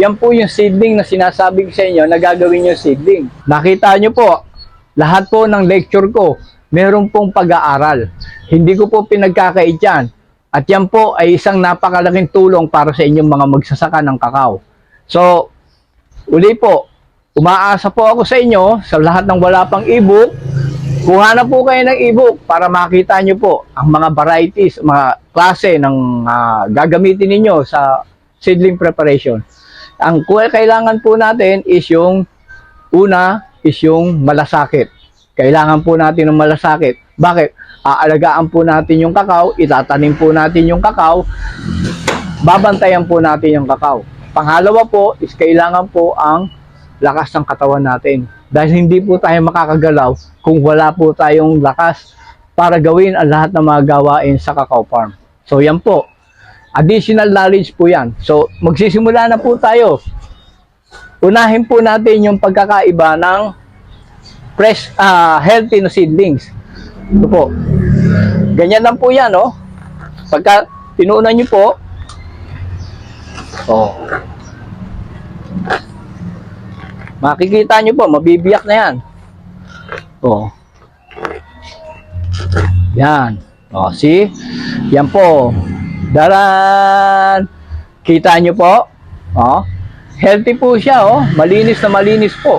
Yan po yung seedling na sinasabi ko sa inyo na gagawin yung seedling. Nakita nyo po, lahat po ng lecture ko, meron pong pag-aaral. Hindi ko po pinagkakait yan. At yan po ay isang napakalaking tulong para sa inyong mga magsasaka ng kakao. So, uli po, umaasa po ako sa inyo sa lahat ng wala pang ebook. Kuha na po kayo ng ebook para makita nyo po ang mga varieties, mga klase ng ah, gagamitin ninyo sa seedling preparation. Ang kailangan po natin is yung una is yung malasakit. Kailangan po natin ng malasakit. Bakit? Aalagaan po natin yung kakao, itatanim po natin yung kakao, babantayan po natin yung kakao. Pangalawa po is kailangan po ang lakas ng katawan natin. Dahil hindi po tayo makakagalaw kung wala po tayong lakas para gawin ang lahat ng mga gawain sa cacao farm. So yan po. Additional knowledge po yan. So magsisimula na po tayo. Unahin po natin yung pagkakaiba ng fresh, ah, healthy na seedlings. Ito po. Ganyan lang po yan, oh. Pagka tinuunan nyo po, oh. Makikita nyo po, mabibiyak na yan. Oh. Yan. Oh, see? Yan po. Daran! Kita nyo po? Oh. Healthy po siya, oh. Malinis na malinis po.